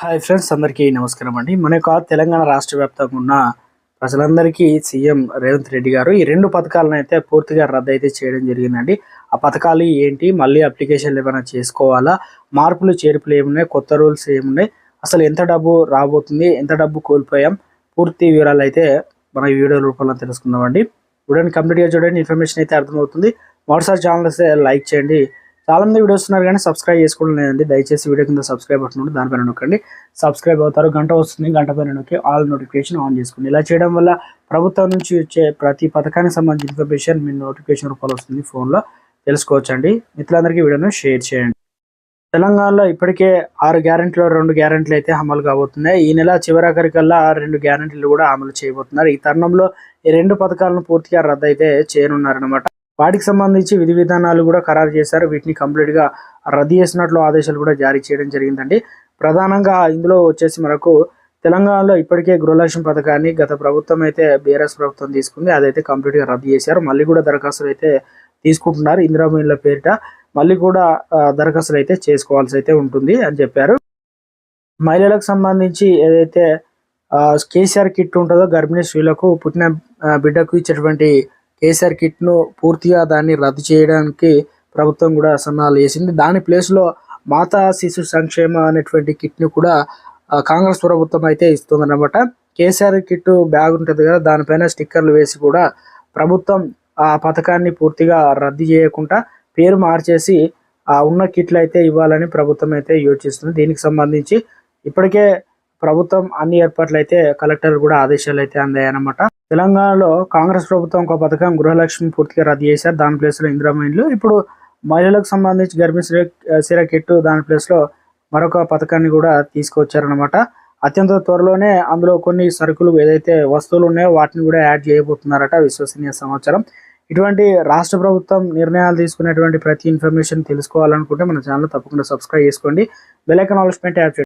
Hi friends అందరికీ నమస్కారం అండి. మన యొక్క తెలంగాణ రాష్ట్ర వ్యాప్తంగా ఉన్న ప్రజలందరికీ సీఎం రేవంత్ రెడ్డి గారు ఈ రెండు పథకాలను అయితే పూర్తిగా రద్దు అయితే చేయడం జరిగిందండి. ఆ పథకాలు ఏంటి మళ్ళీ అప్లికేషన్లు ఏమైనా చేసుకోవాలా మార్పులు చేర్పులు ఏమున్నాయి కొత్త రూల్స్ ఏమున్నాయి అసలు ఎంత డబ్బు రాబోతుంది ఎంత డబ్బు కోల్పోయాం పూర్తి వివరాలు అయితే మన వీడియో రూపంలో తెలుసుకుందామండి. వీడియోని కంప్లీట్గా చూడండి ఇన్ఫర్మేషన్ అయితే అర్థమవుతుంది. వాట్సాప్ ఛానల్ లైక్ చేయండి చాలామంది వీడియో వీడియోస్ ఉన్నారు కానీ సబ్స్క్రైబ్ చేసుకోవడం లేదండి. దయచేసి వీడియో కింద సబ్స్క్రైబ్ బటన్ ఉంటుంది దానిపైన నొక్కండి. సబ్స్క్రైబ్ అవుతారు గంట వస్తుంది గంట పైన నొక్కి ఆల్ నోటిఫికేషన్ ఆన్ చేసుకోండి. ఇలా చేయడం వల్ల ప్రభుత్వం నుంచి వచ్చే ప్రతి పథకానికి సంబంధించిన ఇన్ఫర్మేషన్ మీ నోటిఫికేషన్ రూపంలో వస్తుంది ఫోన్లో తెలుసుకోవచ్చండి. మిత్రులందరికీ వీడియోను షేర్ చేయండి. తెలంగాణలో ఇప్పటికే ఆరు గ్యారెంటీలో రెండు గ్యారెంటీలు అయితే అమలు కాబోతున్నాయి. ఈ నెల చివరాఖరికల్లా ఆ రెండు గ్యారెంటీలు కూడా అమలు చేయబోతున్నారు. ఈ తరుణంలో ఈ రెండు పథకాలను పూర్తిగా రద్దు అయితే చేయనున్నారనమాట వాటికి సంబంధించి విధి విధానాలు కూడా ఖరారు చేశారు. వీటిని కంప్లీట్గా రద్దు చేసినట్లు ఆదేశాలు కూడా జారీ చేయడం జరిగిందండి. ప్రధానంగా ఇందులో వచ్చేసి మనకు తెలంగాణలో ఇప్పటికే గృహలక్ష్మి పథకాన్ని గత ప్రభుత్వం అయితే బీఆర్ఎస్ ప్రభుత్వం తీసుకుంది. అదైతే కంప్లీట్గా రద్దు చేశారు. మళ్ళీ కూడా దరఖాస్తులు అయితే తీసుకుంటున్నారు ఇందిరా పేరిట. మళ్ళీ కూడా దరఖాస్తులు అయితే చేసుకోవాల్సి అయితే ఉంటుంది అని చెప్పారు. మహిళలకు సంబంధించి ఏదైతే కేసీఆర్ కిట్ ఉంటుందో గర్భిణీ స్త్రీలకు పుట్టిన బిడ్డకు ఇచ్చేటువంటి కేసీఆర్ కిట్ను పూర్తిగా దాన్ని రద్దు చేయడానికి ప్రభుత్వం కూడా సన్నాలు వేసింది దాని ప్లేస్లో మాతా శిశు సంక్షేమ అనేటువంటి కిట్ను కూడా కాంగ్రెస్ ప్రభుత్వం అయితే ఇస్తుందన్నమాట. కేసీఆర్ కిట్ బ్యాగ్ ఉంటుంది కదా దానిపైన స్టిక్కర్లు వేసి కూడా ప్రభుత్వం ఆ పథకాన్ని పూర్తిగా రద్దు చేయకుండా పేరు మార్చేసి ఆ ఉన్న కిట్లు అయితే ఇవ్వాలని ప్రభుత్వం అయితే యోచిస్తుంది. దీనికి సంబంధించి ఇప్పటికే ప్రభుత్వం అన్ని ఏర్పాట్లు అయితే కలెక్టర్ కూడా ఆదేశాలు అయితే అందాయన్నమాట. తెలంగాణలో కాంగ్రెస్ ప్రభుత్వం ఒక పథకం గృహలక్ష్మి పూర్తిగా రద్దు చేశారు. దాని ప్లేస్లో ఇందిరామైన్లు ఇప్పుడు మహిళలకు సంబంధించి గర్భిణీ సిర సిర కిట్టు దాని ప్లేస్లో మరొక పథకాన్ని కూడా తీసుకొచ్చారనమాట అత్యంత త్వరలోనే అందులో కొన్ని సరుకులు ఏదైతే వస్తువులు ఉన్నాయో వాటిని కూడా యాడ్ చేయబోతున్నారట విశ్వసనీయ సమాచారం. ఇటువంటి రాష్ట్ర ప్రభుత్వం నిర్ణయాలు తీసుకునేటువంటి ప్రతి ఇన్ఫర్మేషన్ తెలుసుకోవాలనుకుంటే మన ఛానల్ తప్పకుండా సబ్స్క్రైబ్ చేసుకోండి. Bell icon ఆల్స్